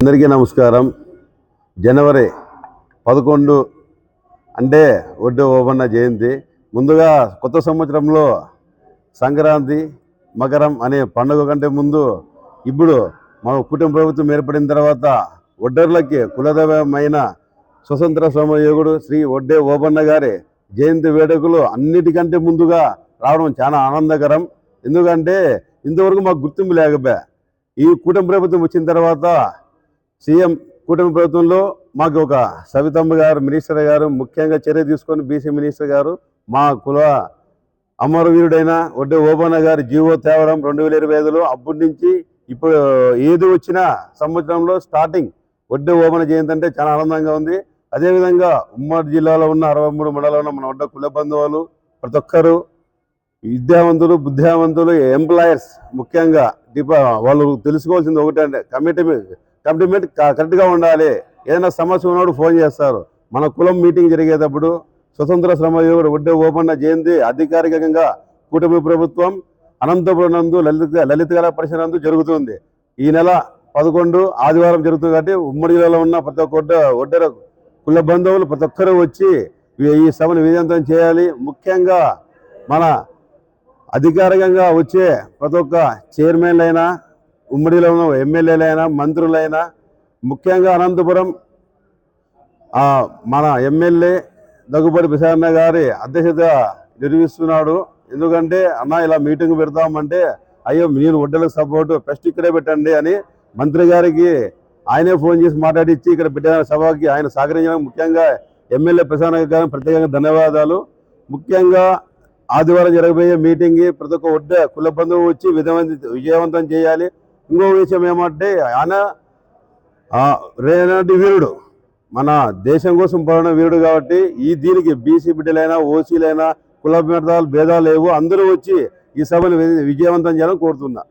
అందరికీ నమస్కారం. జనవరి పదకొండు అంటే ఒడ్డు ఓబన్న జయంతి. ముందుగా కొత్త సంవత్సరంలో సంక్రాంతి మకరం అనే పండుగ కంటే ముందు ఇప్పుడు మా కుటుంబ ప్రభుత్వం ఏర్పడిన తర్వాత ఒడ్డర్లకి కులదైవమైన స్వతంత్ర సమయోగుడు శ్రీ ఒడ్డే ఓబన్న గారి జయంతి వేడుకలు అన్నిటికంటే ముందుగా రావడం చాలా ఆనందకరం. ఎందుకంటే ఇంతవరకు మాకు గుర్తింపు లేకపోయా. ఈ కూటమి ప్రభుత్వం వచ్చిన తర్వాత సీఎం కూటమి ప్రభుత్వంలో మాకు ఒక సవితమ్మ గారు మినిస్టర్ గారు ముఖ్యంగా చర్య తీసుకొని బీసీ మినిస్టర్ గారు మా కుల అమరవీరుడైన ఒడ్డే ఓబన్న గారు జీవో తేవడం రెండు వేల ఇరవై ఐదులో అప్పటి నుంచి ఇప్పుడు ఏది వచ్చినా సంవత్సరంలో స్టార్టింగ్ ఒడ్డే ఓబన జయంతి అంటే చాలా ఆనందంగా ఉంది. అదేవిధంగా ఉమ్మడి జిల్లాలో ఉన్న అరవై మూడు మండలంలో ఉన్న మన ఒడ్డ కుల బంధువులు ప్రతి ఒక్కరు విద్యావంతులు బుద్ధివంతులు ఎంప్లాయర్స్ ముఖ్యంగా డిపా వాళ్ళు తెలుసుకోవాల్సింది ఒకటంటే కమిటీ కమిట్మెంట్ కరెక్ట్గా ఉండాలి. ఏదైనా సమస్య ఉన్నప్పుడు ఫోన్ చేస్తారు. మన కులం మీటింగ్ జరిగేటప్పుడు స్వతంత్ర శ్రమయోగుడు ఒడ్డే ఓపెన్న జయంతి అధికారికంగా కూటమి ప్రభుత్వం అనంతపురం నందు లలిత లలిత కళా పరిషత్ నందు జరుగుతుంది. ఈ నెల పదకొండు ఆదివారం జరుగుతుంది కాబట్టి ఉమ్మడి జిల్లాలో ఉన్న ప్రతి ఒక్క ఒడ్డ ఒడ్డర కుల బంధువులు ప్రతి ఒక్కరూ వచ్చి ఈ- సభను విజయంతం చేయాలి. ముఖ్యంగా మన అధికారికంగా వచ్చే ప్రతి ఒక్క చైర్మన్లైనా ఉమ్మడిలో ఉన్న ఎమ్మెల్యేలైనా మంత్రులైనా ముఖ్యంగా అనంతపురం మన ఎమ్మెల్యే దగ్గుబాటి ప్రసాదన్న గారి అధ్యక్షత నిర్వహిస్తున్నాడు. ఎందుకంటే అన్న ఇలా మీటింగ్ పెడతామంటే అయ్యో నేను ఒడ్డలకు సపోర్టు ఫస్ట్ ఇక్కడే పెట్టండి అని మంత్రి గారికి ఆయనే ఫోన్ చేసి మాట్లాడిచ్చి ఇక్కడ పెట్టిన సభకి ఆయన సహకరించడం ముఖ్యంగా ఎమ్మెల్యే ప్రసాద్ గారికి ప్రత్యేకంగా ధన్యవాదాలు. ముఖ్యంగా ఆదివారం జరగబోయే మీటింగ్ ప్రతి ఒక్క ఒడ్డ కుల బంధువు వచ్చి విధవంత విజయవంతం చేయాలి. ఇంకో విషయం ఏమంటే ఆయన రేనాటి వీరుడు మన దేశం కోసం పడిన వీరుడు కాబట్టి ఈ దీనికి బీసీ బిడ్డలైనా ఓసీలైనా కుల భేదాలు భేదాలు లేవు. అందరూ వచ్చి ఈ సభను విజయవంతం చేయాలని కోరుతున్నా.